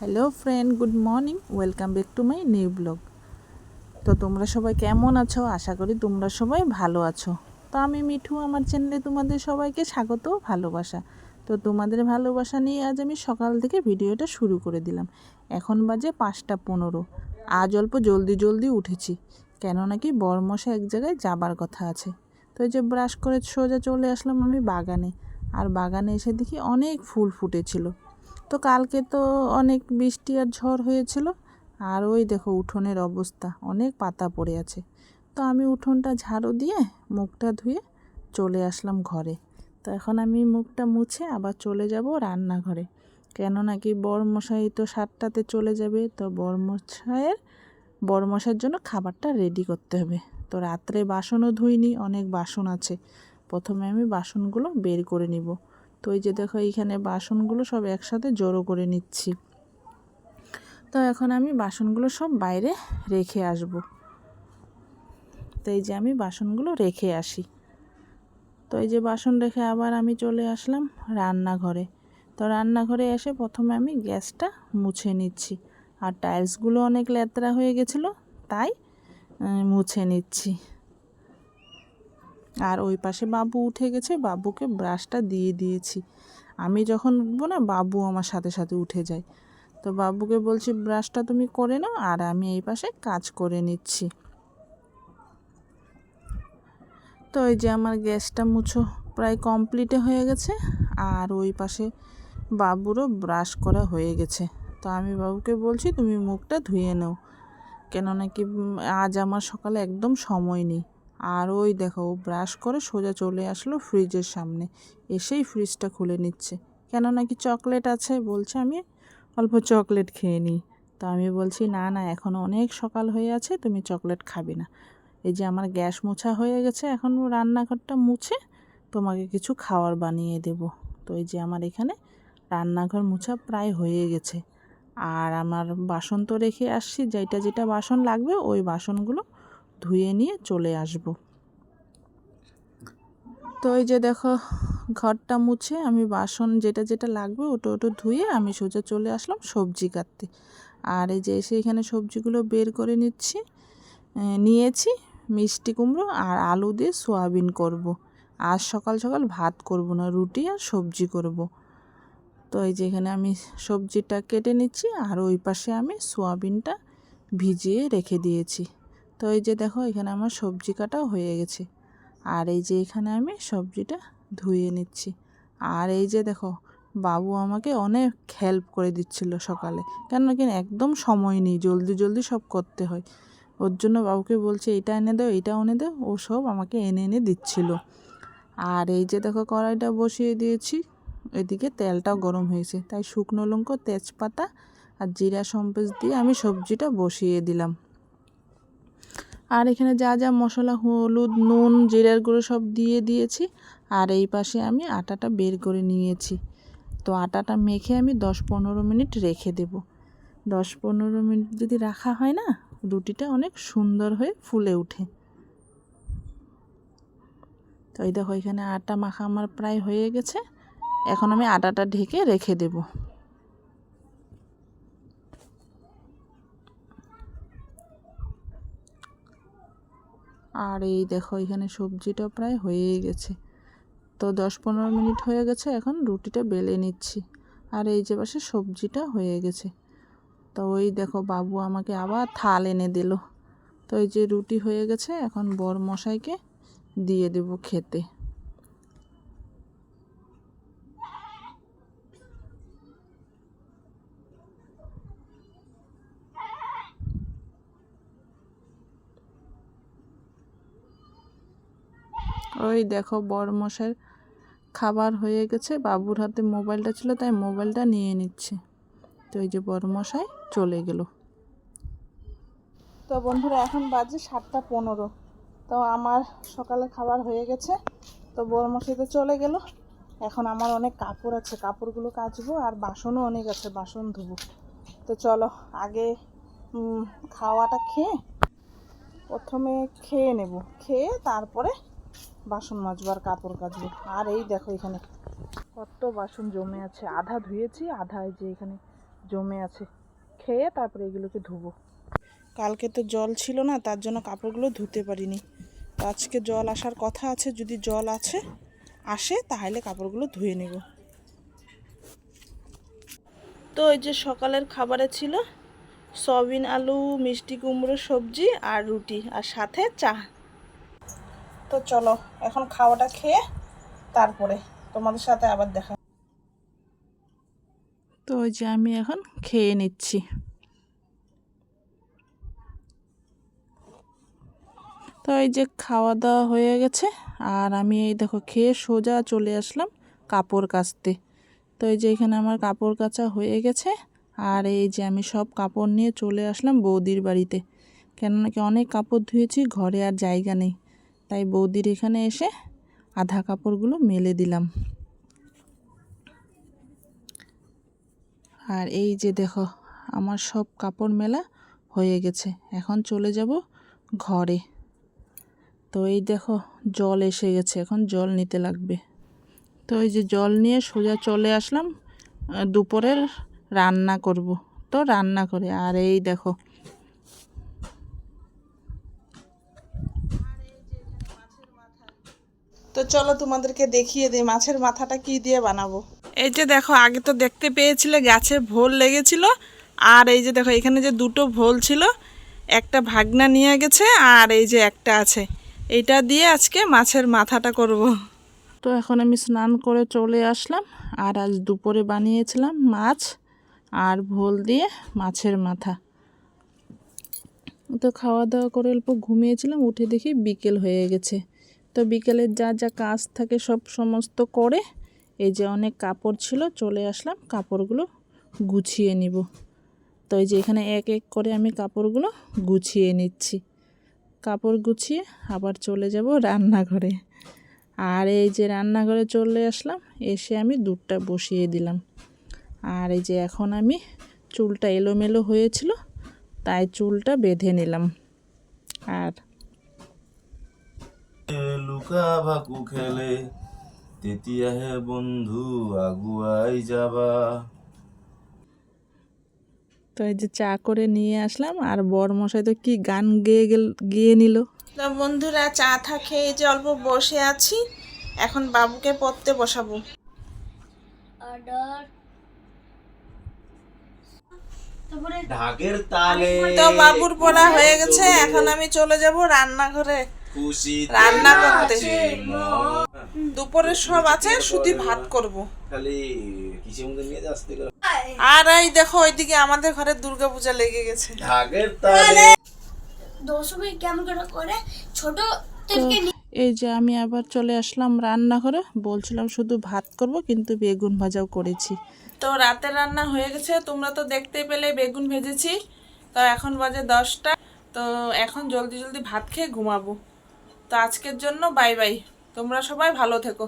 Hello friend good morning welcome back to my new blog তো তোমরা সবাই কেমন আছো? আশা করি তোমরা সবাই ভালো আছো। তো আমি মিঠু, আমার চ্যানেলে তোমাদের সবাইকে স্বাগত ভালোবাসা। তো তোমাদের ভালোবাসা নিয়ে আজ আমি সকাল থেকে ভিডিওটা শুরু করে দিলাম। এখন বাজে পাঁচটা পনেরো। আজ অল্প জলদি জলদি উঠেছি। কেন নাকি বরমশা এক জায়গায় যাবার কথা আছে। তো এই যে ব্রাশ করে সোজা চলে আসলাম আমি বাগানে। আর বাগানে এসে দেখি অনেক ফুল ফুটেছিল। তো কালকে তো অনেক বৃষ্টি আর ঝড় হয়েছিল। আর ওই দেখো উঠোনের অবস্থা, অনেক পাতা পড়ে আছে। তো আমি উঠোনটা ঝাড়ু দিয়ে মুখটা ধুয়ে চলে আসলাম ঘরে। তো এখন আমি মুখটা মুছে আবার চলে যাব রান্নাঘরে। কেন নাকি বরমশাই তো সাতটাতে চলে যাবে, তো বরমশাইয়ের বরমশাইয়ের জন্য খাবারটা রেডি করতে হবে। তো রাত্রে বাসনও ধুইনি, অনেক বাসন আছে। প্রথমে আমি বাসনগুলো বের করে নিব। তো এই যে দেখো, এইখানে বাসনগুলো সব একসাথে জড়ো করে নিচ্ছি। তো এখন আমি বাসনগুলো সব বাইরে রেখে আসব। তো এই যে আমি বাসনগুলো রেখে আসি। তো এই যে বাসন রেখে আবার আমি চলে আসলাম রান্নাঘরে। তো রান্নাঘরে এসে প্রথমে আমি গ্যাসটা মুছে নিচ্ছি। আর টাইলসগুলো অনেক ল্যাতরা হয়ে গেছিল, তাই মুছে নিচ্ছি। আর ওই পাশে বাবু উঠে গেছে, বাবুকে ব্রাশটা দিয়ে দিয়েছি। আমি যখন উঠবো না, বাবু আমার সাথে সাথে উঠে যায়। তো বাবুকে বলছি ব্রাশটা তুমি করে নাও আর আমি এই পাশে কাজ করে নিচ্ছি। তো এই যে আমার গ্যাসটা মুছো, প্রায় কমপ্লিটে হয়ে গেছে। আর ওই পাশে বাবুরও ব্রাশ করা হয়ে গেছে। তো আমি বাবুকে বলছি, তুমি মুখটা ধুয়ে নাও। কেন নাকি আজ আমার সকালে একদম সময় নেই। আর ওই দেখো, ও ব্রাশ করে সোজা চলে আসলো ফ্রিজের সামনে। এসেই ফ্রিজটা খুলে নিচ্ছে। কেন নাকি চকলেট আছে? বলছে আমি অল্প চকলেট খেয়ে নিই। তো আমি বলছি, না না, এখন অনেক সকাল হয়ে আছে, তুমি চকলেট খাবে না। এই যে আমার গ্যাস মোছা হয়ে গেছে, এখন রান্নাঘরটা মুছে তোমাকে কিছু খাওয়ার বানিয়ে দেব। তো এই যে আমার এখানে রান্নাঘর মোছা প্রায় হয়ে গেছে। আর আমার বাসন তো রেখে আসছি যেটা যেটা বাসন লাগবে, ওই বাসনগুলো ধুয়ে নিয়ে চলে আসব তো এই যে দেখো, ঘরটা মুছে আমি বাসন যেটা যেটা লাগবে ওটা ওটা ধুয়ে আমি সোজা চলে আসলাম সবজি কাটতে আর এই যে এসে এখানে সবজিগুলো বের করে নিচ্ছি নিয়েছি, মিষ্টি কুমড়ো আর আলু দিয়ে সোয়াবিন করব। আর সকাল সকাল ভাত করব না, রুটি আর সবজি করব। তো এই যে এখানে আমি সবজিটা কেটে নিচ্ছি আর ওই পাশে আমি সোয়াবিনটা ভিজিয়ে রেখে দিয়েছি তো এই যে দেখো, এখানে আমার সবজি কাটাও হয়ে গেছে। আর এই যে এখানে আমি সবজিটা ধুয়ে নিচ্ছি। আর এই যে দেখো, বাবু আমাকে অনেক হেল্প করে দিচ্ছিল সকালে। কেন কি, একদম সময় নেই, জলদি জলদি সব করতে হয়। ওর জন্য বাবুকে বলছে এটা এনে দাও এটা এনে দাও। ও সব আমাকে এনে এনে দিচ্ছিল। আর এই যে দেখো, কড়াইটা বসিয়ে দিয়েছি। এদিকে তেলটাও গরম হয়েছে। তাই শুকনো লঙ্কা, তেজপাতা আর জিরা সম্পেস দিয়ে আমি সবজিটা বসিয়ে দিলাম। আর এখানে যা যা মশলা, হলুদ, নুন, জিরার গুঁড়ো সব দিয়ে দিয়েছি। আর এই পাশে আমি আটাটা বের করে নিয়েছি। তো আটাটা মেখে আমি দশ পনেরো মিনিট রেখে দেব। দশ পনেরো মিনিট যদি রাখা হয় না, রুটিটা অনেক সুন্দর হয়ে ফুলে ওঠে। তো এই দেখো এখানে আটা মাখা আমার প্রায় হয়ে গেছে। এখন আমি আটাটা ঢেকে রেখে দেব। আর এই দেখো, এখানে সবজিটা প্রায় হয়েই গেছে। তো দশ পনেরো মিনিট হয়ে গেছে, এখন রুটিটা বেলে নিচ্ছি। আর এই যে পাশে সবজিটা হয়ে গেছে। তো ওই দেখো, বাবু আমাকে আবার থাল এনে দিল। তো এই যে রুটি হয়ে গেছে, এখন বর মশাইকে দিয়ে দেব খেতে। ওই দেখো বর মশাইয়ের খাবার হয়ে গেছে। বাবুর হাতে মোবাইলটা ছিল, তাই মোবাইলটা নিয়ে নিচ্ছে। তো এই যে বড় মশাই চলে গেল। তো বন্ধুরা, এখন বাজে সাতটা পনেরো। তো আমার সকালে খাবার হয়ে গেছে। তো বড় মশাই তো চলে গেল। এখন আমার অনেক কাপড় আছে, কাপড়গুলো কাচবো আর বাসনও অনেক আছে, বাসন ধুবো। তো চলো, আগে খাওয়াটা খেয়ে প্রথমে খেয়ে নেব। খেয়ে তারপরে বাসন মাজবো আর কাপড় কাচবো। আর এই দেখো এখানে কত বাসন জমে আছে। আধা ধুয়েছি, আধা এই যে এখানে জমে আছে। খেয়ে তারপরে এগুলোকে ধুবো। কালকে তো জল ছিল না, তার জন্য কাপড়গুলো ধুতে পারিনি। আজকে জল আসার কথা আছে, যদি জল আছে, আসে, তাহলে কাপড়গুলো ধুয়ে নেব। তো এই যে সকালের খাবারে ছিল সয়াবিন আলু, মিষ্টি কুমড়ো সবজি আর রুটি, আর সাথে চা। তো চলো, এখন খাওয়াটা খেয়ে তারপরে তোমাদের সাথে আবার দেখা। তো ওই যে আমি এখন খেয়ে নিচ্ছি। তো এই যে খাওয়া দাওয়া হয়ে গেছে, আর আমি এই দেখো খেয়ে সোজা চলে আসলাম কাপড় কাচতে। তো এই যে এখানে আমার কাপড় কাচা হয়ে গেছে, আর এই যে আমি সব কাপড় নিয়ে চলে আসলাম বৌদির বাড়িতে। কেননা কি অনেক কাপড় ধুয়েছি, ঘরে আর জায়গা নেই। তাই বৌদির এখানে এসে আধা কাপড়গুলো মেলে দিলাম। আর এই যে দেখো, আমার সব কাপড় মেলা হয়ে গেছে। এখন চলে যাব ঘরে। তো এই দেখো, জল এসে গেছে। এখন জল নিতে লাগবে। তো এই যে জল নিয়ে সোজা চলে আসলাম দুপুরের রান্না করব। তো রান্না করে, আর এই দেখো তো চলো তোমাদেরকে দেখিয়ে দিই মাছের মাথাটা কি দিয়ে বানাবো। এই যে দেখো, আগে তো দেখতে পেয়েছিলে গাছে ভোল লেগেছিল, আর এই যে দেখো, এখানে যে দুটো ভোল ছিল, একটা ভাগনা নিয়ে গেছে আর এই যে একটা আছে। এইটা দিয়ে আজকে মাছের মাথাটা করব। তো এখন আমি স্নান করে চলে আসলাম, আর আজ দুপুরে বানিয়েছিলাম মাছ আর ভোল দিয়ে মাছের মাথা। তো খাওয়া দাওয়া করে অল্প ঘুমিয়েছিলাম, উঠে দেখি বিকেল হয়ে গেছে। তো বিকেলের যা যা কাজ থাকে সব সমস্ত করে, এই যে অনেক কাপড় ছিল, চলে আসলাম, কাপড়গুলো গুছিয়ে নিব। তো এই যে এখানে এক এক করে আমি কাপড়গুলো গুছিয়ে নিচ্ছি। কাপড় গুছিয়ে আবার চলে যাব রান্নাঘরে। আর এই যে রান্নাঘরে চলে আসলাম, এসে আমি দুধটা বসিয়ে দিলাম। আর এই যে এখন আমি চুলটা এলোমেলো হয়েছিল, তাই চুলটা বেঁধে নিলাম। আর লুকা ভাকু খেলে তেতিয়া হে বন্ধু আগুয়াই যাবা। তো এই যে চা করে নিয়ে আসলাম আর বর মশাই তো কি গান গেয়ে গেল গিয়ে নিল। বন্ধুরা চা থা খেয়ে যে অল্প বসে আছি এখন বাবুকে পড়তে বসাবো। অর্ডার তারপরে ঢাকের তালে তো বাবুর পড়া হয়ে গেছে এখন আমি চলে যাব রান্নাঘরে। রান্না করতে দুপুরে সব আছে শুধু ভাত করব। আর এই দেখো ওইদিকে আমাদের ঘরে দুর্গাপূজা লেগে গেছে। দশমী কেমন করে করে? ছোট থেকে এই যে আমি আবার চলে আসলাম রান্না করে বলছিলাম শুধু ভাত করব কিন্তু বেগুন ভাজাও করেছি। তো রাতের রান্না হয়ে গেছে তোমরা তো দেখতেই পেলে বেগুন ভেজেছি। তো এখন বাজে দশটা। তো এখন জলদি জলদি ভাত খেয়ে ঘুমাবো। তো আজকের জন্য বাই বাই। তোমরা সবাই ভালো থেকো।